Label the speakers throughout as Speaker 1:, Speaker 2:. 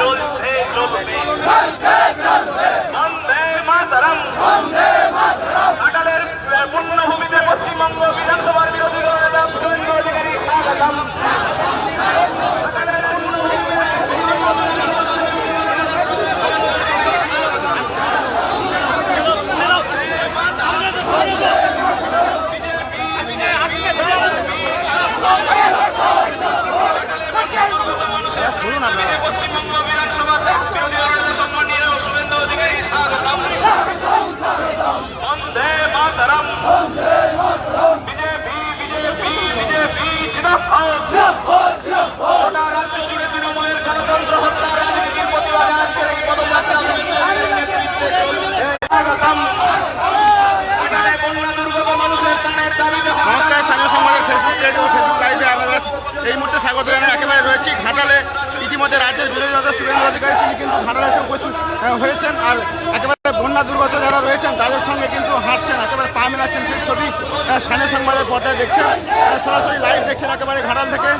Speaker 1: চলছে
Speaker 2: চলবে। Mataram. BJP BJP BJP জিনাফ গোটা রাজ্য জুড়ে তৃণমূলের গণতন্ত্র হত্যা রাজনীতির প্রতিবাদে আজকের এই পদযাত্রা
Speaker 3: নমস্কার, স্থানীয় সংবাদের ফেসবুক পেজ ও ফেসবুক লাইভে আপনারা এই মুহূর্তে স্বাগত জানাই। একেবারে রয়েছি ঘাটালে। ইতিমধ্যে রাজ্যের বিরোধী দলের শুভেন্দু অধিকারী তিনি কিন্তু ভাটার এসে উপস্থিত হয়েছেন। আর একেবারে বন্যা দুর্গত যারা রয়েছেন, তাদের সঙ্গে কিন্তু হাঁটছেন, একেবারে পা মেলাচ্ছেন সেই ছবি স্থানীয় সংবাদের পর্দায় দেখছেন। সরাসরি লাইভ দেখছেন একেবারে ঘাটাল থেকে।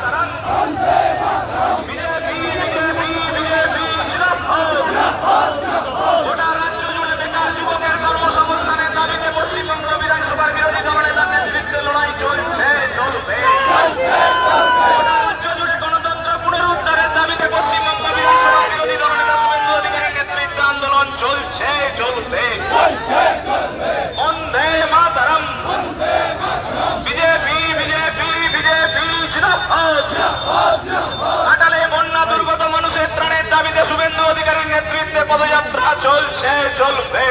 Speaker 2: চলবে।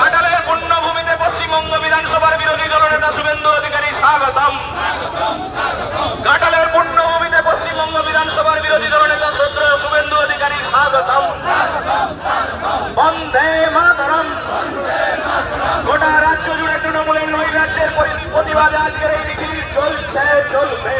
Speaker 2: কাটালের পূর্ণভূমিতে পশ্চিমবঙ্গ বিধানসভার বিরোধী দলনেতা শুভেন্দু অধিকারী, স্বাগতম। কাটালের পূর্ণভূমিতে পশ্চিমবঙ্গ বিধানসভার বিরোধী দলনেতা সূত্র শুভেন্দু অধিকারী, স্বাগতম। বন্ধে মাতরম। গোটা রাজ্য জুড়ে তৃণমূলের নৈরাজ্যের প্রতিবাদে আজকের এই মিছিল চলছে, চলবে।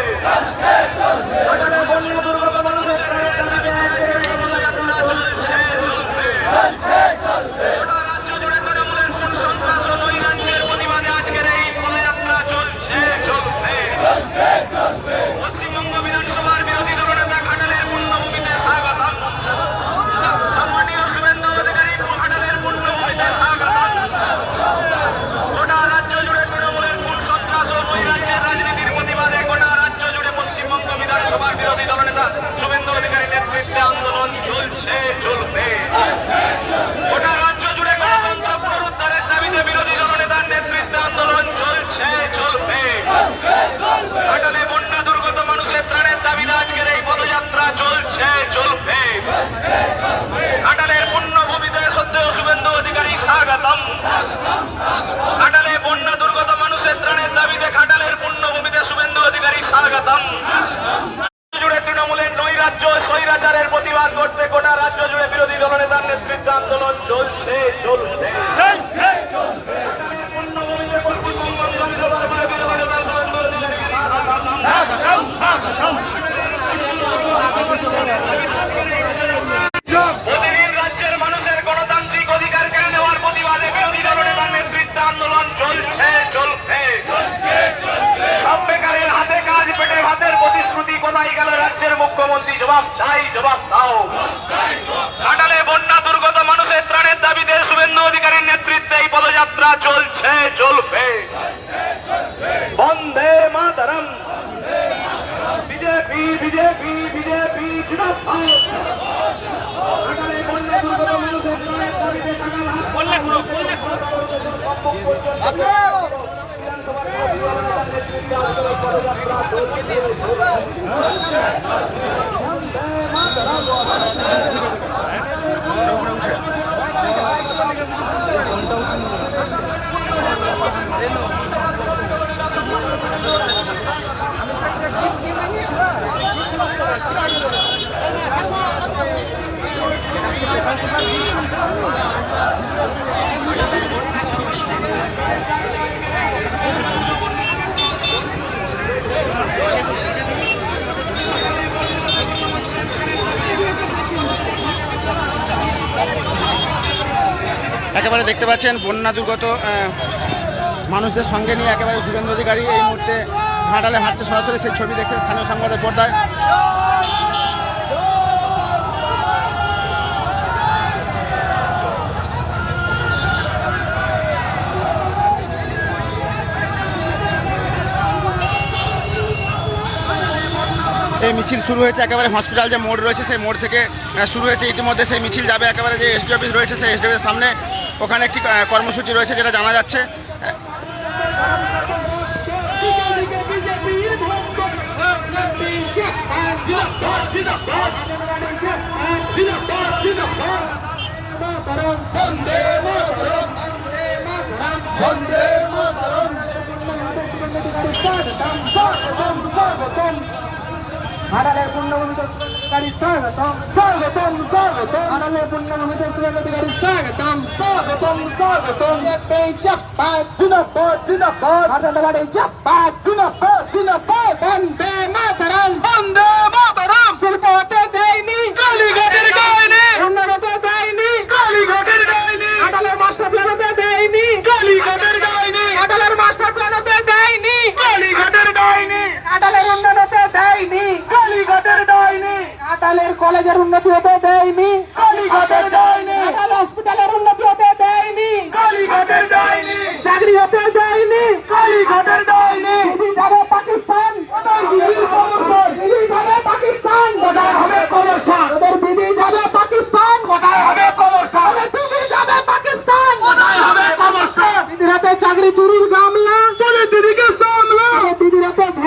Speaker 2: আন্দোলন চলছে চলছে পুণ্যভূমিতে পশ্চিমবঙ্গ বিধানসভার বিরোধী দলনেতা শুভেন্দু অধিকারী স্বাগতম প্রতিদিন রাজ্যের মানুষের গণতান্ত্রিক অধিকার কেড়ে নেওয়ার প্রতিবাদে বিরোধী দলনেতার নেতৃত্বে আন্দোলন চলছে চলবে সব বেকারের হাতে কাজ পেটে ভাতের প্রতিশ্রুতি কোথায় গেল রাজ্যের মুখ্যমন্ত্রী জবাব চাই জবাব দাও ঘাটালে বন্যা দুর্গত মানুষের ত্রাণের দাবিতে শুভেন্দু অধিকারীর নেতৃত্বে এই পদযাত্রা চলছে চলবে Vande Mataram BJP BJP BJP জিন্দাবাদ
Speaker 3: একেবারে দেখতে পাচ্ছেন, বন্যা দুর্গত মানুষদের সঙ্গে নিয়ে একেবারে শুভেন্দু অধিকারী এই মুহূর্তে ঘাটালে হাঁটছে সরাসরি, সেই ছবি দেখছে স্থানীয় সংবাদের পর্দায়। মিছিল শুরু হয়েছে একেবারে হসপিটাল যে মোড় রয়েছে সেই মোড় থেকে শুরু হয়েছে ইতিমধ্যে সেই মিছিল যাবে একেবারে যে এসডি অফিস রয়েছে সেই এসডি অফিসের সামনে ওখানে একটি কর্মসূচি রয়েছে যেটা জানা যাচ্ছে
Speaker 4: আড়ালের পুণ্যভূমিতে গাড়ি স্বাগতম স্বাগতম স্বাগতম। আড়ালের পুণ্যভূমিতে স্বাগত গাড়ি স্বাগতম স্বাগতম স্বাগতম। জপে জপা জুনপ জুনপ আড়ালে গাড়ি জপা জুনপ জুনপ বন্দে মাতরম। বন্দে মাতরম।